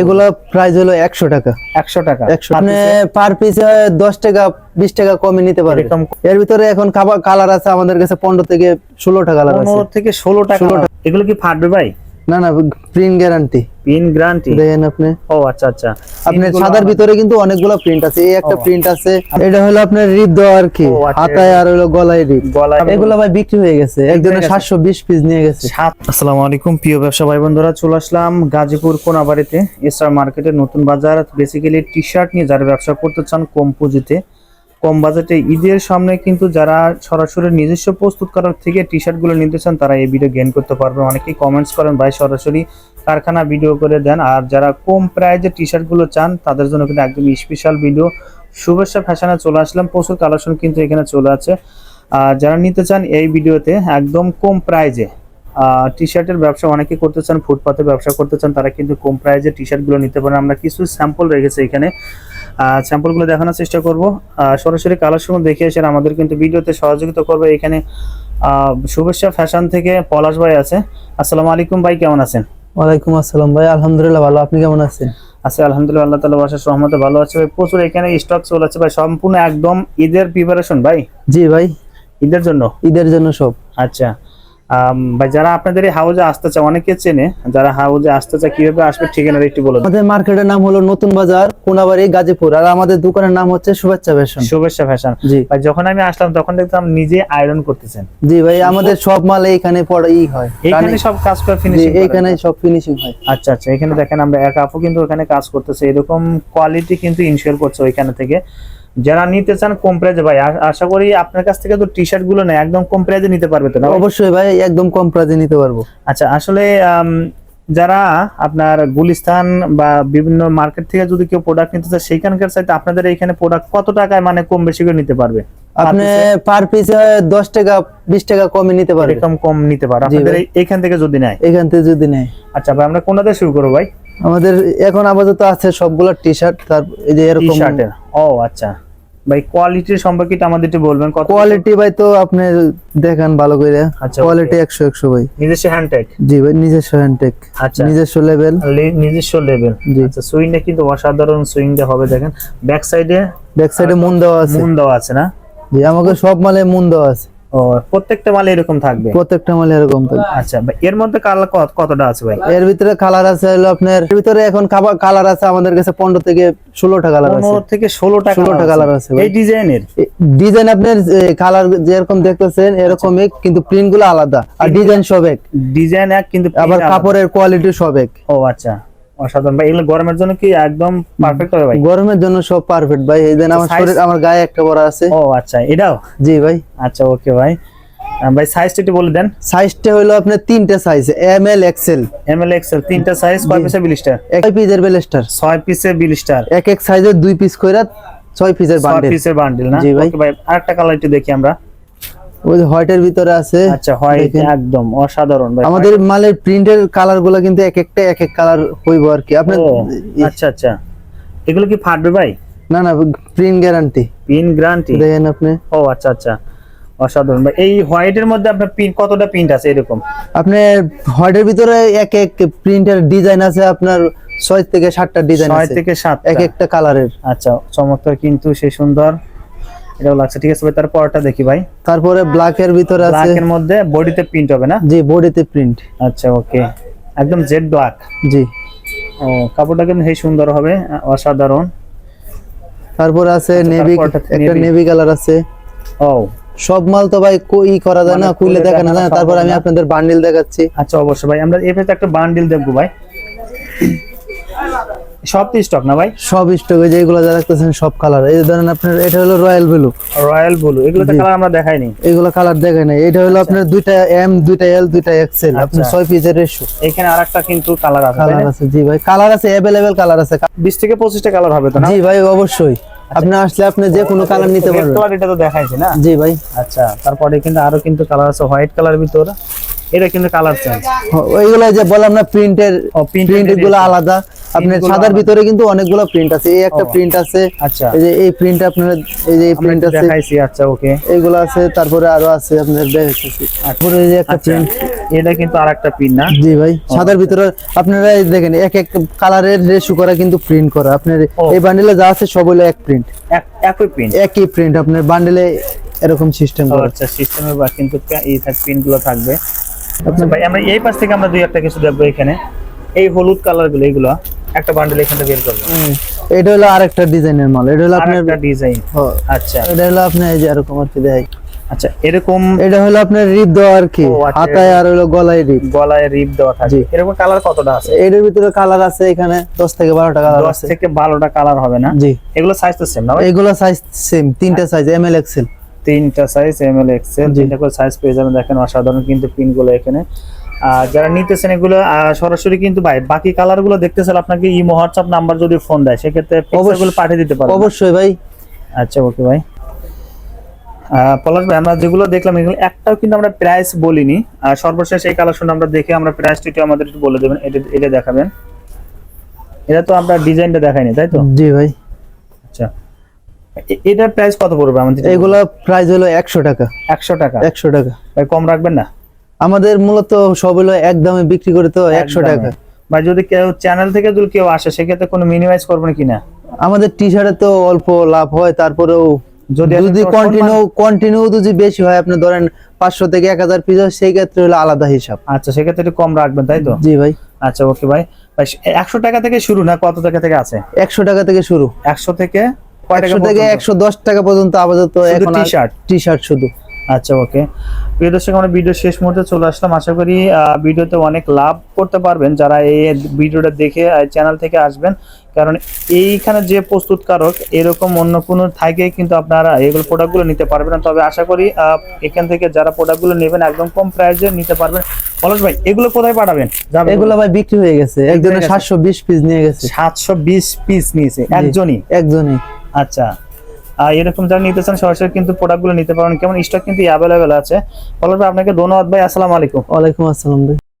এগুলা প্রাইস হলো একশো টাকা। একশো টাকা। একশো মানে পার পিস দশ টাকা বিশ টাকা কমে নিতে পারে এর ভিতরে এখন কালার আছে আমাদের কাছে পনেরো থেকে ষোলোটা কালার আছে। পনেরো থেকে ষোলো 16 টাকা। এগুলো কি ফাটবে ভাই? না না প্রিন্ট গ্যারান্টি পিন গ্যারান্টি দেখেন আপনি। ও আচ্ছা আচ্ছা। আপনার সাদার ভিতরে কিন্তু অনেকগুলো প্রিন্ট আছে। এই একটা প্রিন্ট আছে এটা হলো আপনার রিপ দেওয়া আর কি। আচ্ছা, হাতায় আর হলো গলায় রিপ এগুলো ভাই বিক্রি হয়ে গেছে। একজনের গেছে। সাতশো বিশ পিস নিয়ে গেছে। আসসালামু আলাইকুম প্রিয় ব্যবসা ভাই বন্ধুরা চলে আসলাম গাজীপুর কোনাবাড়িতে। এসআর মার্কেটের নতুন বাজার বেসিক্যালি টি শার্ট নিয়ে যারা ব্যবসা করতে চান কম পুঁজিতে। কম বাজেটে ঈদের সামনে কিন্তু যারা সরাসরি নিজস্ব প্রস্তুতকারক থেকে টি শার্টগুলো নিতে চান, তারা এই ভিডিও গেইন করতে পারবে। অনেকেই কমেন্টস করেন, ভাই, সরাসরি কারখানা ভিডিও করে দেন। আর যারা কম প্রাইজে টি শার্টগুলো চান, তাদের জন্য কিন্তু একদম স্পেশাল ভিডিও শুভেচ্ছা ফ্যাশনে চলে আসলাম। প্রচুর কালেকশন কিন্তু এখানে চলে আছে। আর যারা নিতে চান এই ভিডিওতে একদম কম প্রাইজে টি শার্টের ব্যবসা অনেকে করতে চান ফুটপাতে ব্যবসা করতে চান, তারা কিন্তু কম প্রাইজে টি শার্টগুলো নিতে পারেন। আমরা কিছু স্যাম্পল রেখেছি এখানে। স্যাম্পলগুলো দেখানোর চেষ্টা করব। সরাসরি কালেকশন দেখে এসে আমাদের কিন্তু ভিডিওতে সহযোগিতা করবে এখানে শুভেচ্ছা ফ্যাশন থেকে পলাশ ভাই আছে। আসসালামু আলাইকুম ভাই কেমন আছেন? ওয়ালাইকুম আসসালাম ভাই আলহামদুলিল্লাহ ভালো। আপনি কেমন আছেন? আছে আলহামদুলিল্লাহ আল্লাহ তালা বাসার সহমতে ভালো আছে ভাই। প্রচুর এখানে স্টক চলে আছে ভাই সম্পূর্ণ একদম ঈদের প্রিপারেশন ভাই? জি ভাই। ঈদের জন্য? ঈদের জন্য সব। আচ্ছা। ভাই যারা আপনাদের এই হাউজে আসতে চায় অনেকে চেনে যারা হাউজে আসতে চায় কীভাবে আসবে ঠিকানাটা একটু বলে দিন। আমাদের মার্কেটের নাম হলো নতুন বাজার কোনাবাড়ি গাজীপুর। আর আমাদের দোকানের নাম হচ্ছে শুভেচ্ছা ফ্যাশন। শুভেচ্ছা ফ্যাশন। জি। ভাই যখন আমি আসলাম তখন দেখতাম নিজে আয়রন করতেছেন। জি ভাই আমাদের সব মাল এইখানে পড়া ই হয়। এইখানে সব কাজ করে ফিনিশিং এইখানে সব ফিনিশিং হয়। আচ্ছা আচ্ছা এখানে দেখেন আমরা এক আপু কিন্তু ওখানে কাজ করতেছে। এরকম কোয়ালিটি কিন্তু ইনশিওর করছে ওইখানে থেকে। যারা নিতে চান কম প্রাইজে ভাই আশা করি আপনার কাছ থেকে তো টি শার্টগুলো নেই একদম কম প্রাইজে নিতে পারবে তো না অবশ্যই ভাই একদম কম প্রাইজে নিতে পারব। আচ্ছা আসলে যারা আপনার গুলিস্তান বা বিভিন্ন মার্কেট থেকে যদি কেউ প্রোডাক্ট নিতে চায় সেইখানকার সাইতে আপনাদের এইখানে প্রোডাক্ট কত টাকায় মানে কম বেশি করে নিতে পারবে? আপনি পার পিসে দশ টাকা বিশ টাকা কমে নিতে পারবেন এরকম কম নিতে পারে জি আপনাদের এইখান থেকে যদি নেয়? এখান থেকে যদি নেয়। আচ্ছা ভাই আমরা কোনটা দিয়ে শুরু করব ভাই? আমাদের এখন আপাতত আছে সবগুলো টি শার্ট তার এই যে এরকম টি এরকম শার্টের ও আচ্ছা। ভাই কোয়ালিটির সম্পর্কে আমাদের একটু বলবেন কত কোয়ালিটি ভাই তো আপনি দেখেন ভালো করে। আচ্ছা, কোয়ালিটি একশো একশো ভাই। নিজস্ব হ্যান্ডটেক জি ভাই নিজস্ব হ্যান্ডটেক আচ্ছা। নিজস্ব লেভেল নিজস্ব লেভেল জি। আচ্ছা সুইংটা কিন্তু অসাধারণ সুইং হবে দেখেন। ব্যাক সাইডে ব্যাক সাইডে মুন দেওয়া আছে। মুন দেওয়া আছে না? জি আমাকে সব মালে মুন দেওয়া আছে। ও প্রত্যেকটা মালে এরকম থাকবে? প্রত্যেকটা মালে এরকম থাকবে। আচ্ছা ভাই এর মধ্যে কালার কতটা আছে ভাই? এর ভিতরে কালার আছে হলো আপনার এর ভিতরে এখন কালার আছে আমাদের কাছে পনেরো থেকে ষোলোটা কালার আছে। পনেরো থেকে ষোলোটা 16টা colour আছে। এই ডিজাইনের? ডিজাইন আপনার কালার যেরকম দেখতেছেন এরকমই কিন্তু প্রিন্টগুলো আলাদা। আর ডিজাইন সব এক। ডিজাইন এক কিন্তু আবার কাপড়ের কোয়ালিটি সব এক। ও আচ্ছা। অসাধারণ। ভাই এগুলো গরমের জন্য কি একদম পারফেক্ট হবে ভাই? গরমের জন্য সব পারফেক্ট ভাই। এই দেন আমার শরীর আমার গায়ে একটা বড় আছে। ও আচ্ছা এটাও? জি ভাই। আচ্ছা ওকে ভাই। ভাই সাইজটা একটু বলে দেন। সাইজটা হলো আপনার তিনটা size M L XL M L XL তিনটা সাইজ কয় পিসে বিলিস্টার এক পিসের বেলেস্টার ছয় পিসে বিলিস্টার এক এক সাইজের দুই পিস কইরা ছয় পিসের ছয় পিসের বান্ডিল না? জি ভাই। ভাই আরেকটা কালার একটু দেখি আমরা। ওই হোয়াইটের ভিতরে আছে। আচ্ছা হয় দেখেন। একদম অসাধারণ ভাই। আমাদের মালের প্রিন্টের কালারগুলো কিন্তু এক একটা এক এক কালার হইব আর কি। আপনার আচ্ছা আচ্ছা। এগুলো কি ফাটবে ভাই? না না প্রিন্ট গ্যারান্টি। Pin guarantee? দেখেন আপনি। ও আচ্ছা আচ্ছা। অসাধারণ ভাই। এই হোয়াইটের মধ্যে আপনার পিন কতটা প্রিন্ট আছে এরকম? আপনার হোয়াইটের ভিতরে এক এক প্রিন্টের ডিজাইন আছে আপনার ছয় থেকে সাতটা ডিজাইন ছয় থেকে সাত এক একটা কালারের। আচ্ছা চমৎকার কিন্তু সেই সুন্দর। এটাও লাগছে। ঠিক আছে ভাই তার পরটা দেখি ভাই। তারপরে ব্ল্যাক এর ভিতরে আছে ব্ল্যাক এর মধ্যে বডিতে প্রিন্ট হবে না? জি বডিতে প্রিন্ট আচ্ছা ওকে একদম জেড ব্ল্যাক জি। ও কাপড়টা কিন্তু সেই সুন্দর হবে অসাধারণ। তারপরে আছে আচ্ছা, নেভি একটা নেভি কালার আছে। ও। সব মাল তো ভাই ই করা যায় না মানে খুলে খুলে দেখানো যায় না। তারপর আমি আপনাদের বান্ডিল দেখাচ্ছি। আচ্ছা অবশ্যই ভাই আমরা এফএস একটা বান্ডিল দেখব ভাই। সব তো স্টক না ভাই? সব স্টকে যেগুলো যা রাখতেছেন সব কালার এই ধরেন আপনার এটা হলো রয়্যাল ব্লু রয়্যাল ব্লু এগুলো তো কালার আমরা দেখাইনি। এগুলো কালার দেখেন না এটা হলো আপনার দুইটা এম দুইটা এল দুইটা এক্সেল আচ্ছা। ছয় পিসের রেশো এখানে আরেকটা কিন্তু কালার আছে কালার আছে জি ভাই। কালার আছে অ্যাভেলেবেল কালার আছে। বিশ থেকে পঁচিশটা কালার হবে তো না? জি ভাই অবশ্যই। আপনি আসলে আপনি যে কোনো কালার নিতে পারবেন। কালার এটা তো দেখাইছি না? জি ভাই। আচ্ছা তারপরে কিন্তু আরও কিন্তু কালার আছে হোয়াইট কালার ভিতর। এটা কিন্তু কালার চেঞ্জ ওইগুলো যে বললাম না প্রিন্টের প্রিন্টগুলো আলাদা। আপনার সাদার ভিতরে কিন্তু অনেকগুলো প্রিন্ট আছে এই একটা প্রিন্ট আছে। আচ্ছা। এই যে এই প্রিন্ট আপনার এই যে প্রিন্ট আছে দেখাইছি আচ্ছা ওকে। এইগুলো আছে তারপরে আরও আছে আপনার দেখাচ্ছি তারপরে এই যে একটা আচ্ছা। প্রিন্ট এটা কিন্তু আরেকটা পিন না? জি ভাই সাদার ভিতরে আপনারা এই দেখেন এক এক কালারের রেশু করা কিন্তু প্রিন্ট করা। আপনার এই বান্ডেলে যা আছে সব হলো এক প্রিন্ট এক- একই পিন একই প্রিন্ট আপনার বান্ডেলে এরকম সিস্টেম করা। আচ্ছা সিস্টেমে বা কিন্তু এই পিনগুলো থাকবে। আচ্ছা ভাই আমরা এই পাশ থেকে আমরা দুই একটা কিছু দেখব এখানে। এই হলুদ কালারগুলো এইগুলো একটা বান্ডেল এখান থেকে বের করব। এটা হলো আরেকটা ডিজাইনের মাল এটা হলো আপনার একটা ডিজাইন আচ্ছা। এটা হলো আপনার এই যে এরকম আর কি দেয় আচ্ছা এরকম এটা হলো আপনার রিপ দেওয়া আর কি আচ্ছা, হাতায় আর হলো গলায় রিপ গলায় রিপ দেওয়া থাকে। এরকম কালার কতটা আছে? এটার ভিতরে কালার আছে এখানে দশ থেকে বারোটা কালার দশ আছে। থেকে বারোটা কালার হবে না? জি। এগুলো সাইজ তো সেম না ভাই? এগুলো সাইজ সেম তিনটা সাইজ এম এল এক্সেল তিনটা সাইজ এম এল এক্সেল। তিনটা করে সাইজ পেয়ে যাবেন। দেখেন অসাধারণ কিন্তু পিনগুলো এখানে। আর যারা নিতেছেন এগুলো সরাসরি কিন্তু ভাই বাকি কালারগুলো দেখতে চাইলে আপনাকে ই হোয়াটসঅ্যাপ নাম্বার যদি ফোন দেয় সেক্ষেত্রে অবশ্যই। পাঠিয়ে দিতে পারবেন। অবশ্যই ভাই। আচ্ছা ওকে ভাই। পলাশ ভাই আমরা যেগুলো দেখলাম এগুলো একটাও কিন্তু আমরা প্রাইস বলিনি। আর সর্বশেষ এই কালেকশন আমরা দেখে আমরা প্রাইসটা আমাদের একটু বলে দেবেন এটা এটা দেখাবেন। এটা তো আমরা ডিজাইনটা দেখাইনি তাই তো? জি ভাই। আচ্ছা। এটার প্রাইস কত পড়বে আমাদের? এগুলা প্রাইস হলো একশো টাকা। একশো টাকা। একশো টাকা। ভাই কম রাখবেন না? আমাদের মূলত সব হলো এক দামে বিক্রি করে তো একশো টাকা। বা যদি কেউ চ্যানেল থেকে যদি কেউ আসে সেক্ষেত্রে কোনো মিনিমাইজ করবেন কিনা আমাদের টি শার্টে তো অল্প লাভ হয় তারপরেও যদি যদি কন্টিনিউ কন্টিনিউ যদি বেশি হয় আপনি ধরেন পাঁচশো থেকে এক হাজার পিস সেই ক্ষেত্রে হলো আলাদা হিসাব। আচ্ছা সেক্ষেত্রে একটু কম রাখবেন তাই তো? জি ভাই। আচ্ছা ওকে ভাই। একশো টাকা থেকে শুরু না কত টাকা থেকে আছে? একশো টাকা থেকে শুরু। একশো থেকে একশো থেকে একশো দশ টাকা পর্যন্ত আপাতত এখন টি-শার্ট? টি শার্ট শুধু। আচ্ছা ওকে। প্রিয় দর্শক আমরা ভিডিও শেষ মুহূর্তে চলে আসলাম। আশা করি ভিডিওতে অনেক লাভ করতে পারবেন। যারা এই ভিডিওটা দেখে চ্যানেল থেকে আসবেন কারণ এইখানে যে প্রস্তুতকারক এরকম অন্য কোনো থাকে কিন্তু আপনারা এগুলো প্রোডাক্টগুলো নিতে পারবেন না। তবে আশা করি এখান থেকে যারা প্রোডাক্টগুলো নেবেন একদম কম প্রাইসে নিতে পারবেন। পলাশ ভাই এগুলো কোথায় পাঠাবেন? এগুলো ভাই বিক্রি হয়ে গেছে। একজনে গেছে। সাতশো বিশ পিস নিয়ে গেছে। সাতশো বিশ পিস নিয়েছে। একজনই? একজনই। আচ্ছা। আর এরকম যারা নিতে চান, সরাসরি কিন্তু প্রোডাক্টগুলো নিতে পারেন কেমন স্টক কিন্তু অ্যাভেলেবেল আছে। ফলে আপনাকে ধন্যবাদ ভাই। আসসালামু আলাইকুম। ওয়ালাইকুম আসসালাম ভাই।